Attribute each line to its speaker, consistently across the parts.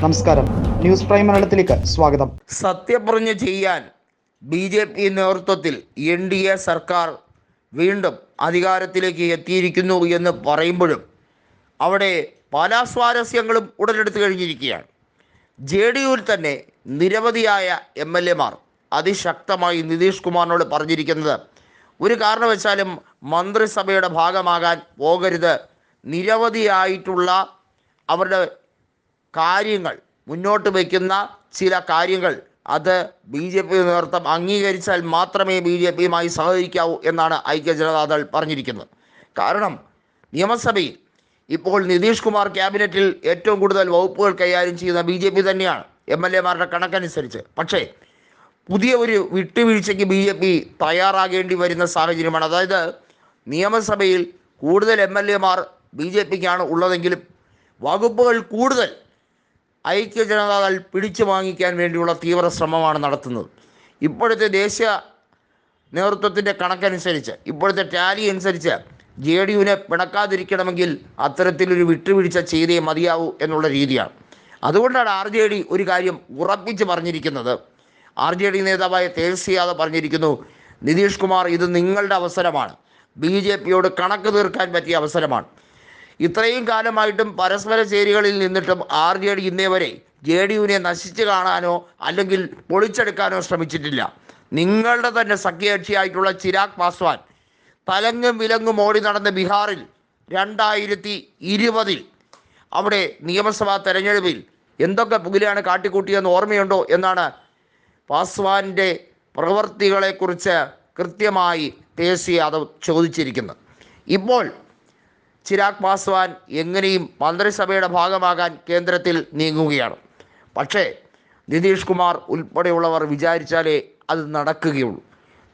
Speaker 1: നമസ്കാരം. News prime മലയാളത്തിലേക്ക് സ്വാഗതം.
Speaker 2: സത്യപ്രതിജ്ഞ ചെയ്യാൻ ബി ജെ പി നേതൃത്വത്തിൽ എൻ ഡി എ സർക്കാർ വീണ്ടും അധികാരത്തിലേക്ക് എത്തിയിരിക്കുന്നു എന്ന് പറയുമ്പോഴും അവിടെ പല സ്വാരസ്യങ്ങളും ഉടലെടുത്ത് കഴിഞ്ഞിരിക്കുകയാണ്. ജെ ഡി യുവിൽ തന്നെ നിരവധിയായ എം എൽ എമാർ അതിശക്തമായി നിതീഷ് കുമാറിനോട് പറഞ്ഞിരിക്കുന്നത് ഒരു കാരണവശാലും മന്ത്രിസഭയുടെ ഭാഗമാകാൻ പോകരുത്. നിരവധിയായിട്ടുള്ള അവരുടെ കാര്യങ്ങൾ മുന്നോട്ട് വയ്ക്കുന്ന ചില കാര്യങ്ങൾ അത് ബി ജെ പി നേതൃത്വം അംഗീകരിച്ചാൽ മാത്രമേ ബി ജെ പിയുമായി സഹകരിക്കാവൂ എന്നാണ് ഐക്യ ജനതാദൾ പറഞ്ഞിരിക്കുന്നത്. കാരണം നിയമസഭയിൽ ഇപ്പോൾ നിതീഷ് കുമാർ ക്യാബിനറ്റിൽ ഏറ്റവും കൂടുതൽ വകുപ്പുകൾ കൈകാര്യം ചെയ്യുന്ന ബി ജെ പി തന്നെയാണ് എം എൽ എമാരുടെ കണക്കനുസരിച്ച്. പക്ഷേ പുതിയ ഒരു വിട്ടുവീഴ്ചയ്ക്ക് ബി ജെ പി തയ്യാറാകേണ്ടി വരുന്ന സാഹചര്യമാണ്. അതായത് നിയമസഭയിൽ കൂടുതൽ എം എൽ എമാർ ബി ജെ പിക്കാണ് ഉള്ളതെങ്കിലും വകുപ്പുകൾ കൂടുതൽ ഐക്യ ജനതാദൾ പിടിച്ചു വാങ്ങിക്കാൻ വേണ്ടിയുള്ള തീവ്ര ശ്രമമാണ് നടത്തുന്നത്. ഇപ്പോഴത്തെ ദേശീയ നേതൃത്വത്തിന്റെ കണക്കനുസരിച്ച് ഇപ്പോഴത്തെ ടാലി അനുസരിച്ച് ജെ ഡി യുവിനെ പിണക്കാതിരിക്കണമെങ്കിൽ അത്തരത്തിലൊരു വിട്ടുവീഴ്ച ചെയ്തേ മതിയാവൂ എന്നുള്ള രീതിയാണ്. അതുകൊണ്ടാണ് ആർ ജെ ഡി ഒരു കാര്യം ഉറപ്പിച്ച് പറഞ്ഞിരിക്കുന്നത്. ആർ ജെ ഡി നേതാവായ തേജസ്വി യാദവ് പറഞ്ഞിരിക്കുന്നു നിതീഷ് കുമാർ ഇത് നിങ്ങളുടെ അവസരമാണ്. ബി ജെ പിയോട് കണക്ക് തീർക്കാൻ പറ്റിയ അവസരമാണ്. ഇത്രയും കാലമായിട്ടും പരസ്പര ചേരികളിൽ നിന്നിട്ടും ആർ ജെ ഡി ഇന്നേ വരെ ജെ ഡി യുവിനെ നശിച്ചു കാണാനോ അല്ലെങ്കിൽ പൊളിച്ചെടുക്കാനോ ശ്രമിച്ചിട്ടില്ല. നിങ്ങളുടെ തന്നെ സഖ്യകക്ഷിയായിട്ടുള്ള ചിരാഗ് പാസ്വാൻ തലങ്ങും വിലങ്ങും ഓടി നടന്ന ബീഹാറിൽ രണ്ടായിരത്തി ഇരുപതിൽ അവിടെ നിയമസഭാ തെരഞ്ഞെടുപ്പിൽ എന്തൊക്കെ പുകിലാണ് കാട്ടിക്കൂട്ടിയെന്ന് ഓർമ്മയുണ്ടോ എന്നാണ് പാസ്വാന്റെ പ്രവൃത്തികളെക്കുറിച്ച് കൃത്യമായി തേജസ്വി യാദവ് ചോദിച്ചിരിക്കുന്നത്. ഇപ്പോൾ ചിരാഗ് പാസ്വാൻ എങ്ങനെയും മന്ത്രിസഭയുടെ ഭാഗമാകാൻ കേന്ദ്രത്തിൽ നീങ്ങുകയാണ്. പക്ഷേ നിതീഷ് കുമാർ ഉൾപ്പെടെയുള്ളവർ വിചാരിച്ചാലേ അത് നടക്കുകയുള്ളൂ.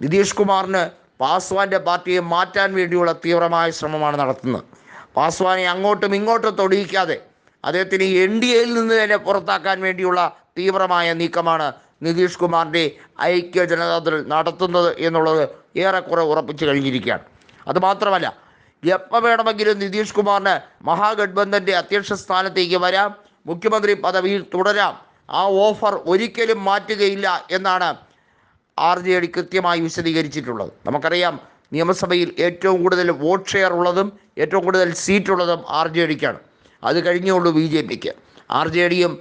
Speaker 2: നിതീഷ് കുമാറിന് പാസ്വാന്റെ പാർട്ടിയെ മാറ്റാൻ വേണ്ടിയുള്ള തീവ്രമായ ശ്രമമാണ് നടത്തുന്നത്. പാസ്വാനെ അങ്ങോട്ടും ഇങ്ങോട്ടും തൊടിയിക്കാതെ അദ്ദേഹത്തിന് എൻ ഡി എയിൽ നിന്ന് തന്നെ പുറത്താക്കാൻ വേണ്ടിയുള്ള തീവ്രമായ നീക്കമാണ് നിതീഷ് കുമാറിന്റെ ഐക്യ ജനതാദൾ നടത്തുന്നത് എന്നുള്ളത് ഏറെക്കുറെ ഉറപ്പിച്ചു കഴിഞ്ഞിരിക്കുകയാണ്. അതുമാത്രമല്ല എപ്പോൾ വേണമെങ്കിലും നിതീഷ് കുമാറിന് മഹാഗഡ്ബന്ധന്റെ അധ്യക്ഷ സ്ഥാനത്തേക്ക് വരാം. മുഖ്യമന്ത്രി പദവിയിൽ തുടരാം. ആ ഓഫർ ഒരിക്കലും മാറ്റുകയില്ല എന്നാണ് ആർ ജെ ഡി കൃത്യമായി വിശദീകരിച്ചിട്ടുള്ളത്. നമുക്കറിയാം നിയമസഭയിൽ ഏറ്റവും കൂടുതൽ വോട്ട് ഷെയർ ഉള്ളതും ഏറ്റവും കൂടുതൽ സീറ്റുള്ളതും ആർ ജെ ഡിക്കാണ്. അത് കഴിഞ്ഞുള്ളൂ ബി ജെ പിക്ക്. ആർ ജെ ഡിയും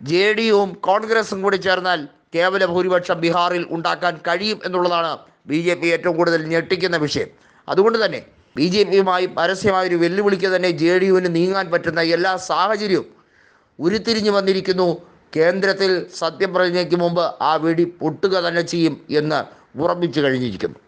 Speaker 2: ജെ ഡിയും കോൺഗ്രസും കൂടി ചേർന്നാൽ കേവല ഭൂരിപക്ഷം ബീഹാറിൽ ഉണ്ടാക്കാൻ കഴിയും എന്നുള്ളതാണ് ബി ജെ പി ഏറ്റവും കൂടുതൽ ഞെട്ടിക്കുന്ന വിഷയം. അതുകൊണ്ട് തന്നെ ബി ജെ പിയുമായി പരസ്യമായ ഒരു വെല്ലുവിളിക്ക് തന്നെ ജെ ഡി യുവിന് നീങ്ങാൻ പറ്റുന്ന എല്ലാ സാഹചര്യവും ഉരുത്തിരിഞ്ഞു വന്നിരിക്കുന്നു. കേന്ദ്രത്തിൽ സത്യപ്രതിജ്ഞയ്ക്ക് മുമ്പ് ആ വെടി പൊട്ടുക തന്നെ ചെയ്യും എന്ന് ഉറപ്പിച്ചു കഴിഞ്ഞിരിക്കുന്നു.